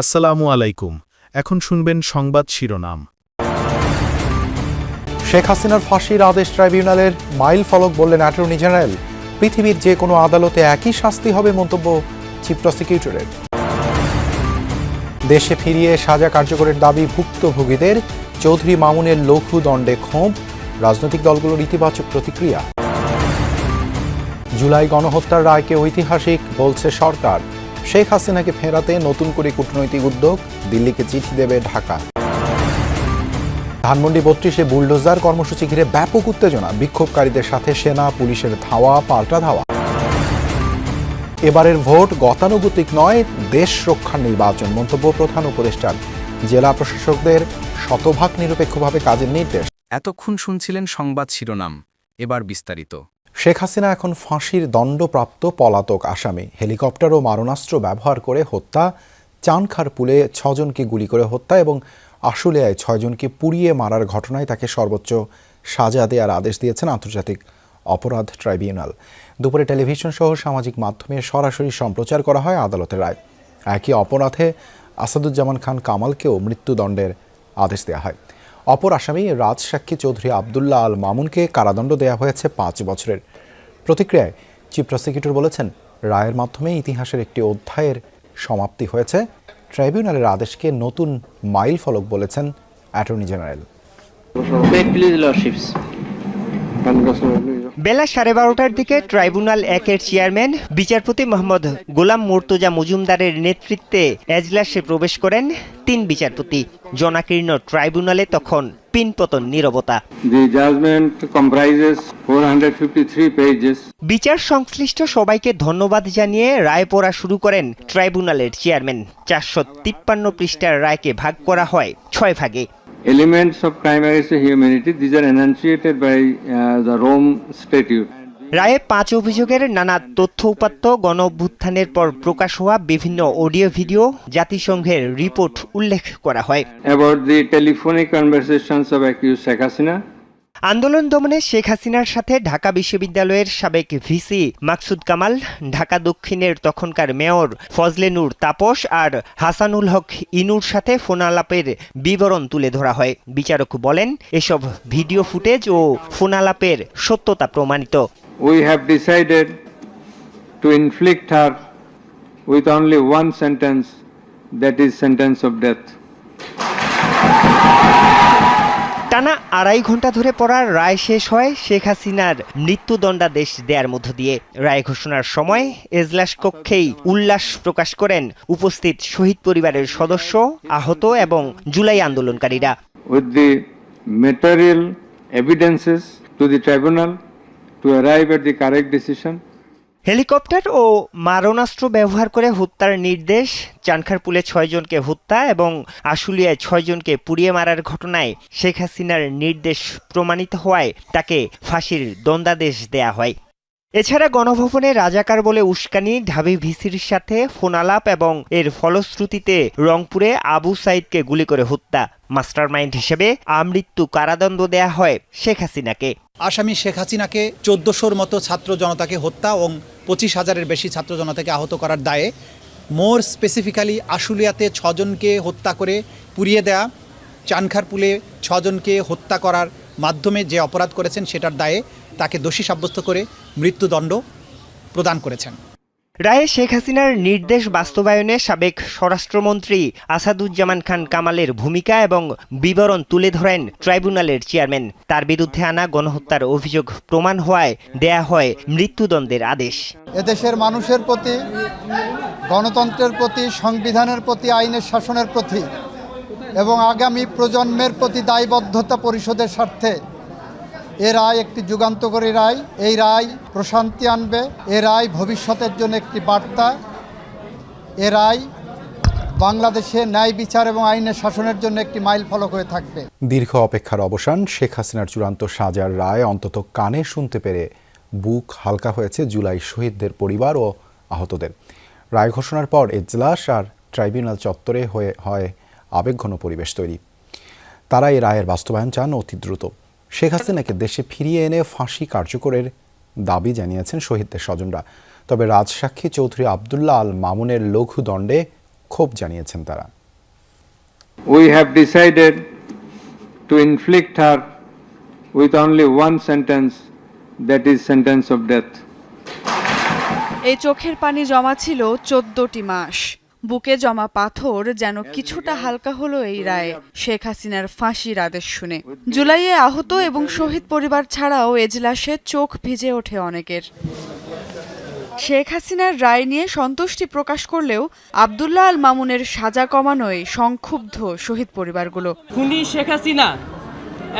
আসসালামু আলাইকুম। এখন শুনবেন সংবাদ শিরোনাম। শেখ হাসিনার ফাঁসির আদেশ ট্রাইব্যুনালের মাইল ফলক বললেন অ্যাটর্নি জেনারেল। পৃথিবীর যে কোনো আদালতে একই শাস্তি হবে মন্তব্য চিফ প্রসিকিউটরের। দেশে ফিরিয়ে সাজা কার্যকরের দাবি ভুক্তভোগীদের। চৌধুরী মামুনের লঘু দণ্ডে ক্ষোভ, রাজনৈতিক দলগুলোর ইতিবাচক প্রতিক্রিয়া। জুলাই গণহত্যার রায়কে ঐতিহাসিক বলছে সরকার। শেখ হাসিনাকে ফেরাতে নতুন করে কূটনৈতিক উদ্যোগ, দিল্লিকে চিঠি দেবে ঢাকা। ধানমন্ডি বত্রিশে বুলডোজার কর্মসূচি ঘিরে ব্যাপক উত্তেজনা, বিক্ষোভকারীদের সাথে সেনা, পুলিশের ধাওয়া, পাল্টা ধাওয়া। এবারের ভোট গতানুগতিক নয়, দেশ রক্ষার নির্বাচন মন্তব্য প্রধান উপদেষ্টার। জেলা প্রশাসকদের শতভাগ নিরপেক্ষভাবে কাজের নির্দেশ। এতক্ষণ শুনছিলেন সংবাদ শিরোনাম, এবার বিস্তারিত। শেখ হাসিনা এখন ফাঁসির দণ্ডপ্রাপ্ত পলাতক আসামি। হেলিকপ্টার ও মারণাস্ত্র ব্যবহার করে হত্যা চানখারপুলে ছজনকে গুলি করে হত্যা এবং আশুলিয়ায় ছয়জনকে পুড়িয়ে মারার ঘটনায় তাকে সর্বোচ্চ সাজা দেওয়ার আদেশ দিয়েছেন আন্তর্জাতিক অপরাধ ট্রাইব্যুনাল। দুপুরে টেলিভিশন সহ সামাজিক মাধ্যমে সরাসরি সম্প্রচার করা হয় আদালতের রায়। একই অপরাধে আসাদুজ্জামান খান কামালকেও মৃত্যুদণ্ডের আদেশ দেওয়া হয়। অপর আসামি রাজসাক্ষী চৌধুরী আবদুল্লাহ আল মামুনকে কারাদণ্ড দেওয়া হয়েছে পাঁচ বছরের। প্রতিক্রিয়ায় চিফ প্রসিকিউটর বলেছেন, রায়ের মাধ্যমে ইতিহাসের একটি অধ্যায়ের সমাপ্তি হয়েছে। ট্রাইব্যুনালের আদেশকে নতুন মাইল ফলক বলেছেন অ্যাটর্নি জেনারেল. বেলা সাড়ে বারোটার দিকে ট্রাইব্যুনাল একের চেয়ারম্যান বিচারপতি মোহাম্মদ গোলাম মুর্তজা মজুমদারের নেতৃত্বে এজলাসে প্রবেশ করেন তিন বিচারপতি জনাকীর্ণ ট্রাইব্যুনালে তখন পিনপতন নীরবতা। The judgment comprises 453 pages. বিচার সংশ্লিষ্ট সবাইকে ধন্যবাদ জানিয়ে রায় পড়া শুরু করেন ট্রাইব্যুনালের চেয়ারম্যান। চারশো তিপ্পান্ন পৃষ্ঠার রায়কে ভাগ করা হয় ছয় ভাগে। Elements of crime against humanity these are enunciated by the Rome statute রায়ে পাঁচ অভিযোগের নানা তথ্য উপাত্ত গণঅভ্যুত্থানের পর প্রকাশ হওয়া বিভিন্ন অডিও ভিডিও জাতিসংঘের রিপোর্ট উল্লেখ করা হয়। About the telephonic conversations of accused Sheikh Hasina আন্দোলন দমনে শেখ হাসিনার সাথে ঢাকা বিশ্ববিদ্যালয়ের সাবেক ভিসি মাকসুদ কামাল ঢাকা দক্ষিণের তখনকার মেয়র ফজলে নূর তাপস আর হাসানুল হক ইনুর সাথে ফোনালাপের বিবরণ তুলে ধরা হয় বিচারক বলেন এসব ভিডিও ফুটেজ ও ফোনালাপের সত্যতা প্রমাণিত we have decided to inflict her with only one sentence, that is sentence of death. টানা আড়াই ঘণ্টা ধরে পড়ার রায় শেষ হয় শেখ হাসিনার মৃত্যুদণ্ডাদেশ দেওয়ার মধ্য দিয়ে। রায় ঘোষণার সময় এজলাস কক্ষেই উল্লাস প্রকাশ করেন উপস্থিত শহীদ পরিবারের সদস্য আহত এবং জুলাই আন্দোলনকারীরা। With the material evidences to the tribunal to arrive at the correct decision, helicopter ও মারণাস্ত্র ব্যবহার করে হত্যার নির্দেশ, চানখারপুলে ছয়জনকে হত্যা এবং আশুলিয়ায় ছয়জনকে পুড়িয়ে মারার ঘটনায় শেখ হাসিনার নির্দেশ প্রমাণিত হওয়ায় তাকে ফাঁসির দণ্ডাদেশ দেয়া হয়। এছাড়া গণভবনে রাজাকার বলে উস্কানি, ঢাবি ভিসির সাথে ফোনালাপ এবং এর ফলশ্রুতিতে রংপুরে আবু সাইদকে গুলি করে হত্যা। মাস্টারমাইন্ড হিসেবে আমৃত্যু কারাদণ্ড দেয়া হয় শেখ হাসিনাকে। আসামি শেখ হাসিনাকে চোদ্দোশোর মতো ছাত্র জনতাকে হত্যা এবং পঁচিশ হাজারের বেশি ছাত্র জনতাকে আহত করার দায়ে মোর স্পেসিফিক্যালি আশুলিয়াতে ছজনকে হত্যা করে পুড়িয়ে দেয়া চানখারপুলে ছজনকে হত্যা করার মাধ্যমে যে অপরাধ করেছেন সেটার দায়ে তাকে দোষী সাব্যস্ত করে মৃত্যুদণ্ড প্রদান করেছেন। রায়ে শেখ হাসিনার নির্দেশ বাস্তবায়নে সাবেক স্বরাষ্ট্রমন্ত্রী আসাদুজ্জামান খান কামালের ভূমিকা এবং বিবরণ তুলে ধরেন ট্রাইব্যুনালের চেয়ারম্যান। তার বিরুদ্ধে আনা গণহত্যার অভিযোগ প্রমাণ হওয়ায় দেয়া হয় মৃত্যুদণ্ডের আদেশ। এদেশের মানুষের প্রতি গণতন্ত্রের প্রতি সংবিধানের প্রতি আইনের শাসনের প্রতি এবং আগামী প্রজন্মের প্রতি দায়বদ্ধতা পরিষদের স্বার্থে এ রায় একটি যুগান্তকারী রায়। এই রায় প্রশান্তি আনবে। এ রায় ভবিষ্যতের জন্য একটি বার্তা। এ রায় বাংলাদেশে ন্যায় বিচার এবং আইনের শাসনের জন্য একটি মাইল ফলক হয়ে থাকবে। দীর্ঘ অপেক্ষার অবসান, শেখ হাসিনার চূড়ান্ত সাজার রায় অন্তত কানে শুনতে পেরে বুক হালকা হয়েছে জুলাই শহীদদের পরিবার ও আহতদের। রায় ঘোষণার পর এজলাস আর ট্রাইব্যুনাল চত্বরে হয়ে হয় আবেগঘন পরিবেশ তৈরি। তারা এই রায়ের বাস্তবায়ন চান অতি দ্রুত। শেখ হাসিনাকে দেশে ফিরিয়ে এনে ফাঁসি কার্যকরের দাবি জানিয়েছেন শহীদদের স্বজনরা। তবে রাজসাক্ষী চৌধুরী আবদুল্লাহ আল মামুনের লঘু দণ্ডে ক্ষোভ জানিয়েছেন তারা। We have decided to inflict her with only one sentence, that is sentence of death. এই চোখের পানি জমা ছিল চোদ্দটি মাস। বুকে জমা পাথর যেন কিছুটা হালকা হলো এই রায়ে। শেখ হাসিনার ফাঁসির আদেশ শুনে। জুলাইয়ে আহত এবং শহীদ পরিবার ছাড়াও এজলাসে চোখ ভিজে ওঠে অনেকের। শেখ হাসিনার রায় নিয়ে সন্তুষ্টি প্রকাশ করলেও আবদুল্লাহ আল মামুনের সাজা কমানোয় সংক্ষুব্ধ শহীদ পরিবারগুলো। খুনি শেখ হাসিনা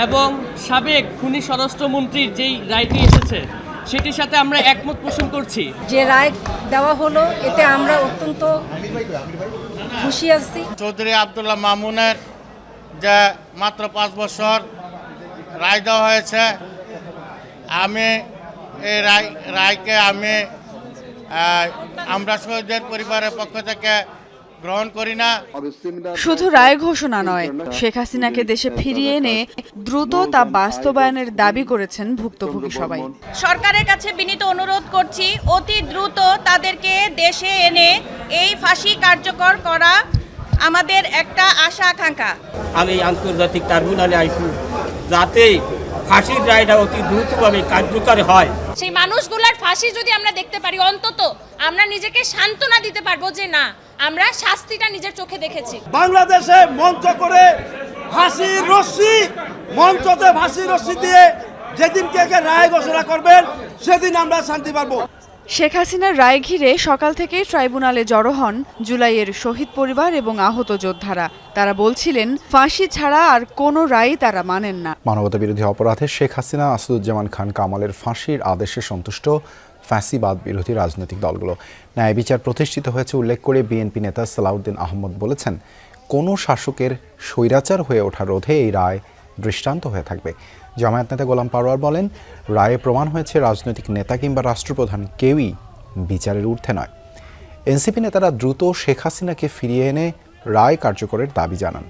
এবং সাবেক খুনি স্বরাষ্ট্রমন্ত্রীর যেই রায়টি এসেছে সেটির সাথে আমরা একমত পোষণ করছি। যে রায় দেওয়া হলো এতে আমরা অত্যন্ত খুশি আছি। চৌধুরী আবদুল্লাহ মামুনের যে মাত্র পাঁচ বছর রায় দেওয়া হয়েছে আমি এই রায় রায়কে আমি আমরা শহীদের পরিবারের পক্ষ থেকে গ্রহণ করি না। শুধু রায় ঘোষণা নয় শেখ হাসিনাকে দেশে ফিরিয়ে এনে দ্রুত তা বাস্তবায়নের দাবি করেছেন ভুক্তভোগী সবাই। সরকারের কাছে বিনীত অনুরোধ করছি অতি দ্রুত তাদেরকে দেশে এনে এই ফাঁসি কার্যকর করা আমাদের একটা আশা আকাঙ্ক্ষা। আমি আন্তর্জাতিক ট্রাইব্যুনালে আইসি যাতে ফাঁসির রায়টা অতি দ্রুতভাবে কার্যকর হয়। সেই মানুষগুলার ফাঁসি যদি আমরা দেখতে পারি, অন্তত আমরা নিজেকে সান্ত্বনা দিতে পারব যে না, আমরা শাস্তিটা নিজের চোখে দেখেছি। বাংলাদেশে মঞ্চ করে ফাঁসির রশ্মি, মঞ্চতে ফাঁসি রশ্মি দিয়ে যেদিন কে রায় ঘোষণা করবেন, সেদিন আমরা শান্তি পাবো। শেখ হাসিনার রায় ঘিরে সকাল থেকেই ট্রাইব্যুনালে জড়ো হন জুলাইয়ের শহীদ পরিবার এবং আহত যোদ্ধারা। তারা বলছিলেন, ফাঁসি ছাড়া আর কোনো রায় তারা মানেন না। মানবতা বিরোধী অপরাধে শেখ হাসিনা, আসাদুজ্জামান খান, কামালের ফাঁসির আদেশে সন্তুষ্ট ফ্যাসিবাদ বিরোধী রাজনৈতিক দলগুলো। ন্যায় বিচার প্রতিষ্ঠিত হয়েছে উল্লেখ করে বিএনপি নেতা সালাউদ্দিন আহমদ বলেছেন, কোনো শাসকের স্বৈরাচার হয়ে ওঠা রোধে এই রায় দৃষ্টান্ত হয়ে থাকবে। জামায়াত নেতা গোলাম পারোয়ার বলেন, রায়ে প্রমাণ হয়েছে রাজনৈতিক নেতা কিংবা রাষ্ট্রপ্রধান কেউই বিচারের ঊর্ধ্বে নয়। এনসিপি নেতারা দ্রুত শেখ হাসিনাকে ফিরিয়ে এনে রায় কার্যকরের দাবি জানান।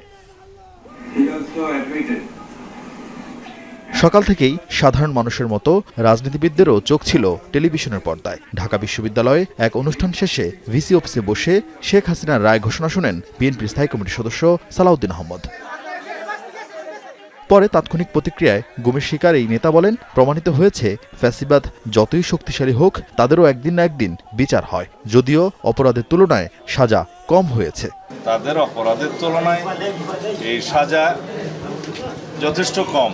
সকাল থেকেই সাধারণ মানুষের মতো রাজনীতিবিদদেরও চোখ ছিল টেলিভিশনের পর্দায়। ঢাকা বিশ্ববিদ্যালয়ে এক অনুষ্ঠান শেষে ভিসি অফিসে বসে শেখ হাসিনার রায় ঘোষণা শুনেন বিএনপির স্থায়ী কমিটির সদস্য সালাউদ্দিন আহমদ। পরে তাৎক্ষণিক প্রতিক্রিয়ায় গুমের শিকার এই নেতা বলেন, প্রমাণিত হয়েছে, ফ্যাসিবাদ যতই শক্তিশালী হোক, তাদেরও একদিন না একদিন বিচার হয়। যদিও অপরাধের তুলনায় সাজা কম হয়েছে। তাদের অপরাধের তুলনায় এই সাজা যথেষ্ট কম।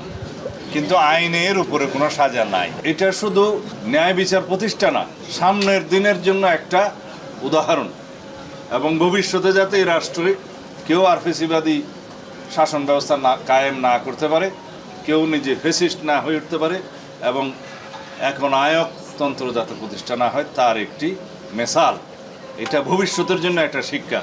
কিন্তু আইনের উপরে কোনো সাজা নাই। এটা শুধু ন্যায় বিচার প্রতিষ্ঠা না, সামনের দিনের জন্য একটা উদাহরণ। এবং ভবিষ্যতে যাতে এই রাষ্ট্রে কেউ আর ফেসিবাদী শাসন ব্যবস্থা না কায়েম না করতে পারে, কেউ নিজে ফেসিস্ট না হয়ে উঠতে পারে এবং এখন আয়কতন্ত্র যাতে প্রতিষ্ঠা না হয়, তার একটি মেসাল। এটা ভবিষ্যতের জন্য একটা শিক্ষা।